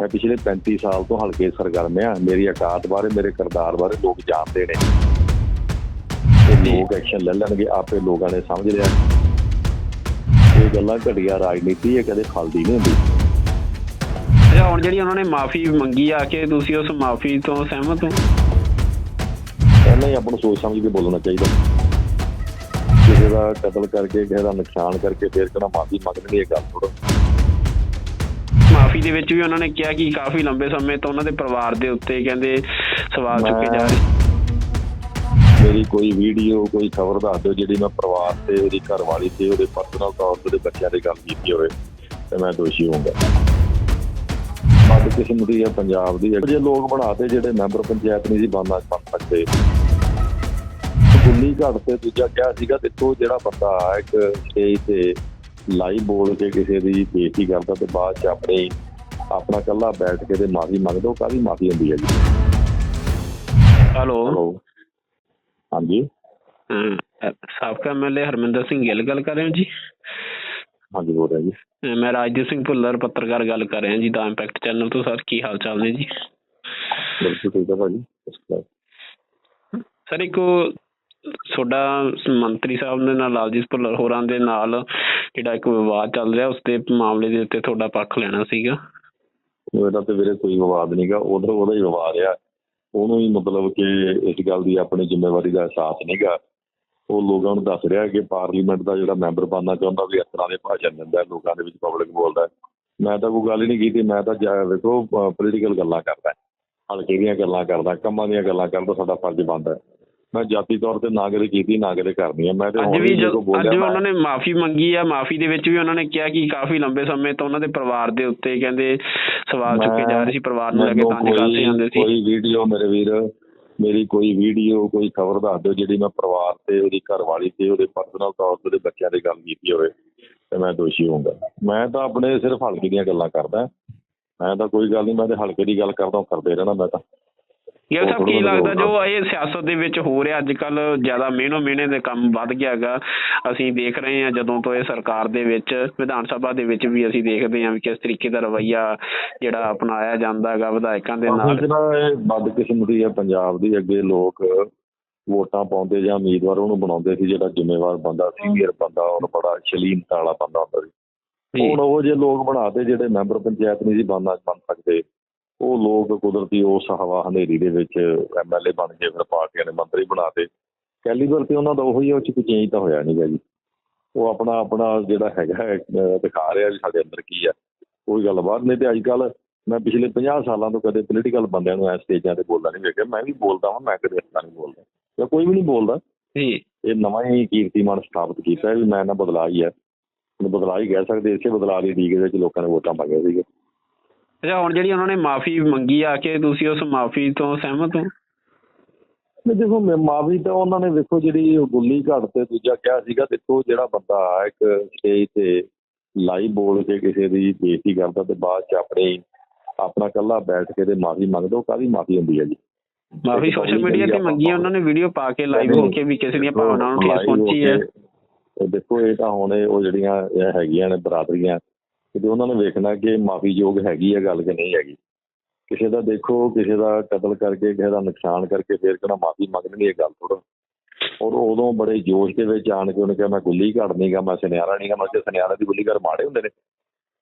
ਮੈਂ ਪਿਛਲੇ 35 ਸਾਲ ਤੋਂ ਹਲਕੇ ਸਰਗਰਮ ਆ ਮੇਰੀ ਔਕਾਤ ਬਾਰੇ ਮੇਰੇ ਕਿਰਦਾਰ ਬਾਰੇ ਲੋਕ ਜਾਣਦੇ ਨੇ। ਤੇ ਲੋਕ ਐਕਸ਼ਨ ਲੈ ਲੈਣਗੇ ਆਪੇ ਲੋਕਾਂ ਨੇ ਸਮਝ ਲਿਆ। ਇਹ ਗੱਲਾਂ ਘਟੀਆ ਰਾਜਨੀਤੀ ਹੈ ਕਦੇ ਫਲਦੀ ਨਹੀਂ ਹੁੰਦੀ। ਅੱਛਾ ਹੁਣ ਜਿਹੜੀ ਉਹਨਾਂ ਨੇ ਮਾਫੀ ਮੰਗੀ ਆ ਕੇ ਤੁਸੀਂ ਉਸ ਮਾਫੀ ਤੋਂ ਸਹਿਮਤ ਹੋ? ਪਹਿਲਾਂ ਹੀ ਆਪਾਂ ਨੂੰ ਸੋਚ ਸਮਝ ਕੇ ਬੋਲਣਾ ਚਾਹੀਦਾ। ਕਿਸੇ ਦਾ ਕਤਲ ਕਰਕੇ ਕਿਸੇ ਦਾ ਨੁਕਸਾਨ ਕਰਕੇ ਫਿਰ ਕਿਹੜਾ ਮਾਫੀ ਮੰਗਣੀ ਇਹ ਗੱਲ ਥੋੜਾ ਮਾਫੀ ਦੇ ਵਿੱਚ ਵੀ ਉਹਨਾਂ ਨੇ ਕਿਹਾ ਕਿ ਕਾਫੀ ਲੰਬੇ ਸਮੇਂ ਤੋਂ ਉਹਨਾਂ ਦੇ ਪਰਿਵਾਰ ਦੇ ਉੱਤੇ ਕਹਿੰਦੇ ਸਵਾਲ ਚੁੱਕੇ ਜਾ ਰਹੇ ਮੇਰੀ ਕੋਈ ਵੀਡੀਓ, ਕੋਈ ਖਬਰ ਦੱਸ ਦਿਓ ਜਿਹੜੀ ਮੈਂ ਪਰਿਵਾਰ ਤੇ, ਉਹਦੀ ਘਰਵਾਲੀ ਤੇ, ਉਹਦੇ ਪਰਸਨਲ ਤੌਰ ਤੇ ਉਹਦੇ ਬੱਚਿਆਂ ਦੀ ਗੱਲ ਕੀਤੀ ਹੋਵੇ, ਤੇ ਮੈਂ ਦੋਸ਼ੀ ਹੋਊਂਗਾ। ਮੱਧ ਕਿਸਮ ਦੀ ਹੈ ਪੰਜਾਬ ਦੀ ਜੇ ਲੋਕ ਬਣਾਤੇ ਜਿਹੜੇ ਮੈਂਬਰ ਪੰਚਾਇਤ ਨਹੀਂ ਸੀ ਬਣਨਾ, ਬਣ ਸਕਦੇ। ਗੁੱਲੀ ਘੜ ਤੇ ਦੂਜਾ ਕਿਹਾ ਸੀਗਾ, ਦੇਖੋ ਜਿਹੜਾ ਬੰਦਾ ਇੱਕ ਸਟੇਜ ਤੇ ਲਾਈਵ ਬੋਲ ਕੇ ਕਿਸੇ ਦੀ ਬੇਇੱਜ਼ਤੀ ਕਰਦਾ ਤੇ ਬਾਅਦ ਚ ਆਪਣੀ ਆਪਣਾ ਕੱਲਾ ਬੈਠ ਕੇ ਤੇ ਮਾਫੀ ਮੰਗਦਾ ਉਹ ਕਾਹਦੀ ਮਾਫੀ ਹੁੰਦੀ ਹੈ ਜੀ? ਹਲੋ। ਹਾਂਜੀ। ਸਾਬਕਾ ਐਮਐਲਏ ਹਰਮਿੰਦਰ ਸਿੰਘ ਗਿੱਲ ਗੱਲ ਕਰ ਰਹੇ ਹੋ ਜੀ? ਹਾਂਜੀ ਬੋਲ ਰਿਹਾ ਜੀ। ਮੈਂ ਰਾਜਦੀਪ ਸਿੰਘ ਭੁੱਲਰ ਪੱਤਰਕਾਰ ਗੱਲ ਕਰ ਰਿਹਾ ਜੀ ਦਾ ਇੰਪੈਕਟ ਚੈਨਲ ਤੋਂ। ਸਰ ਕੀ ਹਾਲ ਚਾਲ ਨੇ ਜੀ? ਬਿਲਕੁਲ ਠੀਕ ਹੈ ਭਾਜੀ। ਸਰ ਇੱਕ ਤੁਹਾਡਾ ਮੰਤਰੀ ਸਾਹਿਬ ਦੇ ਨਾਲ ਲਾਲਜੀਤ ਭੁੱਲਰ ਹੋਰਾਂ ਦੇ ਨਾਲ ਜਿਹੜਾ ਇੱਕ ਵਿਵਾਦ ਚੱਲ ਰਿਹਾ ਉਸ ਦੇ ਮਾਮਲੇ ਦੇ ਉੱਤੇ ਤੁਹਾਡਾ ਪੱਖ ਲੈਣਾ ਸੀਗਾ। ਇਹਦਾ ਤੇ ਵੀਰੇ ਕੋਈ ਵਿਵਾਦ ਨਹੀਂਗਾ ਉਧਰ ਉਹਦਾ ਹੀ ਵਿਵਾਦ ਆ। ਉਹਨੂੰ ਹੀ ਮਤਲਬ ਕਿ ਇਸ ਗੱਲ ਦੀ ਆਪਣੀ ਜ਼ਿੰਮੇਵਾਰੀ ਦਾ ਅਹਿਸਾਸ ਨਹੀਂਗਾ ਉਹ ਲੋਕਾਂ ਨੂੰ ਦੱਸ ਰਿਹਾ ਕਿ ਪਾਰਲੀਮੈਂਟ ਦਾ ਜਿਹੜਾ ਮੈਂਬਰ ਬਣਨਾ ਚਾਹੁੰਦਾ ਵੀ ਇਸ ਤਰ੍ਹਾਂ ਦੇ ਭਾਸ਼ਣ ਦਿੰਦਾ, ਲੋਕਾਂ ਦੇ ਵਿੱਚ ਪਬਲਿਕ ਬੋਲਦਾ। ਮੈਂ ਤਾਂ ਕੋਈ ਗੱਲ ਹੀ ਨਹੀਂ ਕੀਤੀ, ਮੈਂ ਤਾਂ ਜਾ- ਵੇਖੋ ਪੋਲੀਟੀਕਲ ਗੱਲਾਂ ਕਰਦਾ। ਹਲਕੇ ਦੀਆਂ ਗੱਲਾਂ ਕਰਦਾ, ਕੰਮਾਂ ਦੀਆਂ ਗੱਲਾਂ ਕਰਦਾ, ਸਾਡਾ ਫਰਜ਼ ਬਣਦਾ। ਮੈਂ ਜਾਤੀ ਤੌਰ ਤੇ ਨਾ ਕਦੇ ਕੀਤੀ ਨਾ ਕਦੇ ਕਰਨੀ ਹੈ ਮੈਂ ਤੇ ਅੱਜ ਵੀ ਅੱਜ ਵੀ ਉਹਨਾਂ ਨੇ ਮਾਫੀ ਮੰਗੀ ਆ। ਮਾਫੀ ਦੇ ਵਿੱਚ ਵੀ ਉਹਨਾਂ ਨੇ ਕਿਹਾ ਕਿ ਕਾਫੀ ਲੰਬੇ ਸਮੇਂ ਤੋਂ ਉਹਨਾਂ ਦੇ ਪਰਿਵਾਰ ਦੇ ਉੱਤੇ ਕਹਿੰਦੇ ਸਵਾਲ ਚੁੱਕੇ ਜਾ ਰਹੇ ਸੀ ਪਰਿਵਾਰ ਨੂੰ ਲੈ ਕੇ ਮੈਨੂੰ ਤਾਂ ਨਿਕਾਸੇ ਕੋਈ- ਜਾਂਦੇ ਸੀ। ਕੋਈ ਵੀਡੀਓ ਮੇਰੇ ਵੀਰ ਮੇਰੀ ਕੋਈ ਵੀਡੀਓ ਕੋਈ ਖਬਰ ਦੱਸ ਦਿਓ ਜਿਹੜੀ ਮੈਂ ਪਰਿਵਾਰ ਤੇ ਉਹਦੀ ਘਰਵਾਲੀ ਤੇ ਉਹਦੇ ਪਰਸਨਲ ਤੌਰ ਤੇ ਉਹਦੇ ਬੱਚਿਆਂ ਦੀ ਗੱਲ ਕੀਤੀ ਹੋਵੇ ਤੇ ਮੈਂ ਦੋਸ਼ੀ ਹੋਊਂਗਾ। ਮੈਂ ਤਾਂ ਆਪਣੇ ਸਿਰਫ ਹਲਕੇ ਦੀਆਂ ਗੱਲਾਂ ਕਰਦਾ। ਮੈਂ ਤਾਂ ਕੋਈ ਗੱਲ ਨਹੀਂ ਮੈਂ ਤੇ ਹਲਕੇ ਦੀ ਗੱਲ ਕਰਦਾ ਕਰਦੇ ਰਹਿਣਾ ਮੈਂ ਤਾਂ। ਯਾਰ ਸਾਹਿਬ ਕੀ ਲੱਗਦਾ ਜੋ ਇਹ ਸਿਆਸਤ ਦੇ ਵਿੱਚ ਹੋ ਰਿਹਾ ਅੱਜ ਕੱਲ ਜ਼ਿਆਦਾ ਮਿਹਨੋ ਮਿਹਨੇ ਦੇ ਕੰਮ ਵੱਧ ਗਿਆ ਹੈਗਾ। ਅਸੀਂ ਦੇਖ ਰਹੇ ਹਾਂ ਜਦੋਂ ਤੋਂ ਇਹ ਸਰਕਾਰ ਦੇ ਵਿੱਚ ਵਿਧਾਨ ਸਭਾ ਦੇ ਵਿੱਚ ਵੀ ਅਸੀਂ ਦੇਖਦੇ ਹਾਂ ਵੀ ਕਿਸ ਤਰੀਕੇ ਦਾ ਰਵੱਈਆ ਜਿਹੜਾ ਅਪਣਾਇਆ ਜਾਂਦਾ ਹੈਗਾ ਵਿਧਾਇਕਾਂ ਦੇ ਨਾਲ। ਬਦਕਿਸਮਤੀ ਹੈ ਪੰਜਾਬ ਦੀ ਅੱਗੇ ਲੋਕ ਵੋਟਾਂ ਪਾਉਂਦੇ ਜਾਂ ਉਮੀਦਵਾਰ ਉਹਨੂੰ ਬਣਾਉਂਦੇ ਸੀ ਜਿਹੜਾ ਜ਼ਿੰਮੇਵਾਰ ਬੰਦਾ ਸੀਨੀਅਰ ਬੰਦਾ ਔਰ ਬੜਾ ਸ਼ਲੀਨਤਾ ਵਾਲਾ ਬੰਦਾ ਹੁੰਦਾ ਸੀ। ਹੁਣ ਉਹ ਜੇ ਲੋਕ ਬਣਾਤੇ ਜਿਹੜੇ ਮੈਂਬਰ ਪੰਚਾਇਤ ਨਹੀਂ ਸੀ ਬਣਨਾ ਬਣ ਸਕਦੇ। ਉਹ ਲੋਕ ਕੁਦਰਤੀ ਉਸ ਹਵਾ ਹਨੇਰੀ ਦੇ ਵਿੱਚ ਐਮਐਲਏ ਬਣ ਕੇ ਫਿਰ ਪਾਰਟੀਆਂ ਨੇ ਮੰਤਰੀ ਬਣਾਤੇ ਕੈਲੀਬਰ ਤੇ ਉਹਨਾਂ ਦਾ ਉਹੀ ਹੈ ਉਹ ਚ ਕੋਈ ਚੇਂਜ ਤਾਂ ਹੋਇਆ ਨਹੀਂਗਾ ਜੀ। ਉਹ ਆਪਣਾ ਆਪਣਾ ਜਿਹੜਾ ਹੈਗਾ ਦਿਖਾ ਰਿਹਾ ਵੀ ਸਾਡੇ ਅੰਦਰ ਕੀ ਆ। ਕੋਈ ਗੱਲਬਾਤ ਨਹੀਂ ਤੇ ਅੱਜ ਕੱਲ ਮੈਂ ਪਿਛਲੇ 50 ਸਾਲਾਂ ਤੋਂ ਕਦੇ ਪੋਲੀਟੀਕਲ ਬੰਦਿਆਂ ਨੂੰ ਐ ਸਟੇਜਾਂ ਤੇ ਬੋਲਦਾ ਨਹੀਂ ਵੇਖਿਆ। ਮੈਂ ਵੀ ਬੋਲਦਾ ਹਾਂ ਮੈਂ ਕਦੇ ਇਸ ਤਰ੍ਹਾਂ ਨਹੀਂ ਬੋਲਦਾ। ਜਾਂ ਕੋਈ ਵੀ ਨਹੀਂ ਬੋਲਦਾ। ਜੀ। ਇਹ ਨਵਾਂ ਹੀ ਕੀਰਤੀਮਾਨ ਸਥਾਪਿਤ ਕੀਤਾ ਹੈ ਵੀ ਮੈਂ ਨਾ ਬਦਲਾ ਹੀ ਹੈ ਬਦਲਾ ਹੀ ਕਹਿ ਸਕਦੇ ਇਸੇ ਬਦਲਾ ਦੀ ਲੀਗ ਦੇ ਵਿੱਚ ਲੋਕਾਂ ਨੇ ਵੋਟਾਂ ਪਾਈਆਂ ਸੀਗੇ ਅੱਛਾ ਹੁਣ ਜਿਹੜੀ ਉਹਨਾਂ ਨੇ ਮਾਫੀ ਮੰਗੀ ਆ ਕੇ ਤੁਸੀਂ ਉਸ ਮਾਫੀ ਤੋਂ ਸਹਿਮਤ ਹੋ? ਨਹੀਂ ਦੇਖੋ ਮੈਂ- ਮਾਫੀ ਤਾਂ ਉਹਨਾਂ ਨੇ ਵੇਖੋ ਜਿਹੜੀ ਉਹ ਗੁੱਲੀ ਘੜ ਤੇ ਦੂਜਾ ਕਿਹਾ ਸੀਗਾ ਦੇਖੋ ਜਿਹੜਾ ਬੰਦਾ ਇੱਕ ਸਟੇਜ ਤੇ ਲਾਈਵ ਬੋਲ ਕੇ ਕਿਸੇ ਦੀ ਬੇਇੱਜ਼ਤੀ ਕਰਦਾ ਤੇ ਬਾਅਦ ਚ ਆਪਣੀ ਆਪਣਾ ਕੱਲਾ ਬੈਠ ਕੇ ਤੇ ਮਾਫੀ ਮੰਗਦਾ ਉਹ ਕਾਹਦੀ ਮਾਫੀ ਹੁੰਦੀ ਹੈ ਜੀ? ਮਾਫੀ ਸੋਸ਼ਲ ਮੀਡੀਆ ਤੇ ਮੰਗੀ ਉਹਨਾਂ ਨੇ ਵੀਡੀਓ ਪਾ ਕੇ ਲਾਈਵ ਹੋ ਕੇ ਵੀ ਕਿਸੇ ਦੀਆਂ ਭਾਵਨਾਵਾਂ ਨੂੰ ਠੇਸ ਪਹੁੰਚੀ ਹੈ। ਦੇਖੋ ਇਹ ਤਾਂ ਹੁਣ ਉਹ ਜਿਹੜੀਆਂ ਹੈਗੀਆਂ ਨੇ ਬਰਾਦਰੀਆਂ ਕਿਤੇ ਉਹਨਾਂ ਨੇ ਵੇਖਣਾ ਕਿ ਮਾਫੀਯੋਗ ਹੈਗੀ ਹੈ ਗੱਲ ਕਿ ਨਹੀਂ ਹੈਗੀ। ਕਿਸੇ ਦਾ ਦੇਖੋ, ਕਿਸੇ ਦਾ ਕਤਲ ਕਰਕੇ, ਕਿਸੇ ਦਾ ਨੁਕਸਾਨ ਕਰਕੇ ਫਿਰ ਕਿਹੜਾ ਮਾਫੀ ਮੰਗਣੀ ਇਹ ਗੱਲ ਥੋੜਾ ਔਰ ਉਦੋਂ ਬੜੇ ਜੋਸ਼ ਦੇ ਵਿੱਚ ਆਣ ਕੇ ਉਹਨੇ ਕਿਹਾ, ਮੈਂ ਗੁੱਲੀ ਘੜ ਨਹੀਂਗਾ ਮੈਂ ਸੁਨਿਆਰਾ ਨਹੀਂਗਾ ਮੈਂ ਕਿ ਸੁਨਿਆਰਾ ਦੀ ਗੁੱਲੀ ਘੜ ਮਾੜੇ ਹੁੰਦੇ ਨੇ।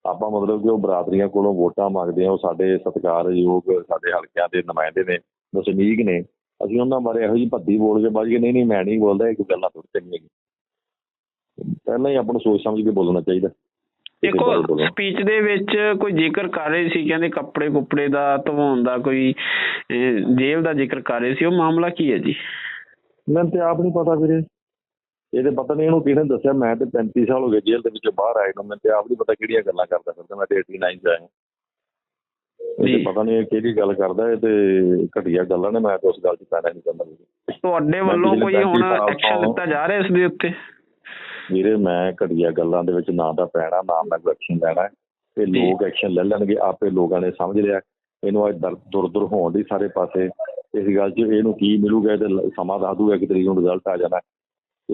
ਆਪਾਂ ਮਤਲਬ ਕਿ ਉਹ ਬਰਾਦਰੀਆਂ ਕੋਲੋਂ ਵੋਟਾਂ ਮੰਗਦੇ ਆ ਉਹ ਸਾਡੇ ਸਤਿਕਾਰਯੋਗ ਸਾਡੇ ਹਲਕਿਆਂ ਦੇ ਨੁਮਾਇੰਦੇ ਨੇ, ਵਸਨੀਕ ਨੇ। ਅਸੀਂ ਉਹਨਾਂ ਬਾਰੇ ਇਹੋ ਜਿਹੀ ਭੱਦੀ ਬੋਲ ਕੇ ਬਾਜੀ ਨਹੀਂ ਨਹੀਂ, ਮੈਂ ਨਹੀਂ ਬੋਲਦਾ, ਇਹ ਗੱਲਾਂ ਥੋੜੀ ਚੰਗੀਆਂ ਹੈਗੀਆਂ। ਪਹਿਲਾਂ ਹੀ ਆਪਾਂ ਨੂੰ ਸੋਚ ਸਮਝ ਕੇ ਬੋਲਣਾ ਚਾਹੀਦਾ। ਦੇਖੋ। ਸਪੀਚ ਦੇ ਵਿੱਚ ਕੋਈ ਜ਼ਿਕਰ ਕਰ ਰਹੇ ਸੀ ਕਹਿੰਦੇ ਕੱਪੜੇ ਕੁੱਪੜੇ ਦਾ ਧਵਾਉਣ ਦਾ ਕੋਈ ਜੇਲ੍ਹ ਦਾ ਜ਼ਿਕਰ ਕਰ ਰਹੇ ਸੀ ਉਹ ਮਾਮਲਾ ਕੀ ਹੈ ਜੀ? ਮੈਨੂੰ ਤੇ ਆਪ ਨਹੀਂ ਪਤਾ ਵੀਰੇ। ਇਹ ਤੇ ਪਤਾ ਨਹੀਂ ਇਹਨੂੰ ਕਿਹਨੇ ਦੱਸਿਆ ਮੈਂ ਤੇ 35 ਸਾਲ ਹੋ ਗਏ ਜੇਲ੍ਹ ਦੇ ਵਿੱਚੋਂ ਬਾਹਰ ਆਏ ਨੂੰ ਮੈਨੂੰ ਤੇ ਆਪ ਨਹੀਂ ਪਤਾ ਕਿਹੜੀਆਂ ਗੱਲਾਂ ਕਰਦਾ ਫਿਰਦਾ ਮੈਂ ਤੇ 89 ਚ ਆਇਆ ਇਹ ਪਤਾ ਨਹੀਂ ਕਿਹੜੀ ਗੱਲ ਕਰਦਾ ਇਹ ਤੇ ਘਟੀਆ ਗੱਲਾਂ ਨੇ ਮੈਂ ਤਾਂ ਉਸ ਗੱਲ 'ਚ ਪੈਣਾ ਨਹੀਂ ਚਾਹੁੰਦਾ। ਤੁਹਾਡੇ ਵੱਲੋਂ ਕੋਈ ਹੁਣ 35 ਸਾਲ ਐਕਸ਼ਨ ਲਿੱਤਾ ਜਾ ਰਿਹਾ ਇਸ ਦੇ ਉੱਤੇ? ਵੀਰੇ ਮੈਂ ਘਟੀਆ ਗੱਲਾਂ ਦੇ ਵਿੱਚ ਨਾ ਤਾਂ ਪੈਣਾ ਨਾ ਮੈਂ ਐਕਸ਼ਨ ਲੈਣਾ ਤੇ। ਲੋਕ ਐਕਸ਼ਨ ਲੈ ਲੈਣਗੇ ਆਪੇ ਲੋਕਾਂ ਨੇ ਸਮਝ ਲਿਆ। ਇਹਨੂੰ ਅੱਜ ਦਰ- ਦੁਰ ਦੁਰ ਹੋਣ ਦੀ ਸਾਰੇ ਪਾਸੇ ਇਸ ਗੱਲ 'ਚ ਇਹਨੂੰ ਕੀ ਮਿਲੂਗਾ ਇਹ ਤੇ ਸਮਾਂ ਦੱਸ ਦੂਗਾ ਕਿ ਤਰੀਕ ਨੂੰ ਰਿਜ਼ਲਟ ਆ ਜਾਣਾ।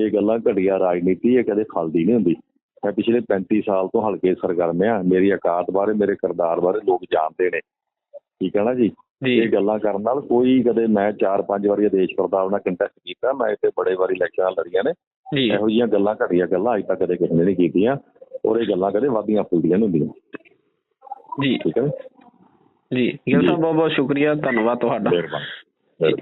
ਇਹ ਗੱਲਾਂ ਘਟੀਆ ਰਾਜਨੀਤੀ ਹੈ ਕਦੇ ਫਲਦੀ ਨਹੀਂ ਹੁੰਦੀ। ਮੈਂ ਪਿਛਲੇ 35 ਸਾਲ ਤੋਂ ਹਲਕੇ ਸਰਗਰਮ ਆ ਮੇਰੀ ਔਕਾਤ ਬਾਰੇ ਮੇਰੇ ਕਿਰਦਾਰ ਬਾਰੇ ਲੋਕ ਜਾਣਦੇ ਨੇ। ਠੀਕ ਹੈ ਨਾ ਜੀ? ਇਹ ਗੱਲਾਂ ਕਰਨ ਨਾਲ ਕੋਈ ਕਦੇ ਮੈਂ ਚਾਰ ਪੰਜ ਵਾਰੀ ਦੇਸ਼ ਪ੍ਰਤਾਪ ਨਾਲ ਕੰਟੈਸਟ ਕੀਤਾ ਮੈਂ ਇੱਥੇ ਬੜੇ ਵਾਰੀ ਇਲੈਕਸ਼ਨਾਂ ਲੜੀਆਂ ਨੇ। ਇਹੋ ਜਿਹੀਆਂ ਗੱਲਾਂ ਘਟੀਆਂ ਗੱਲਾਂ ਅੱਜ ਤੱਕ ਕਦੇ ਕਿਸੇ ਨੇ ਨਹੀਂ ਕੀਤੀਆਂ ਔਰ ਇਹ ਗੱਲਾਂ ਕਦੇ ਵਾਦੀਆਂ ਫੁੱਲਦੀਆਂ ਨਹੀਂ ਹੁੰਦੀਆਂ। ਜੀ। ਠੀਕ ਹੈ? ਜੀ। ਗਿੱਲ ਸਾਹਿਬ ਬਹੁਤ ਬਹੁਤ ਸ਼ੁਕਰੀਆ। ਧੰਨਵਾਦ ਤੁਹਾਡਾ। ਮਿਹਰਬਾਨੀ।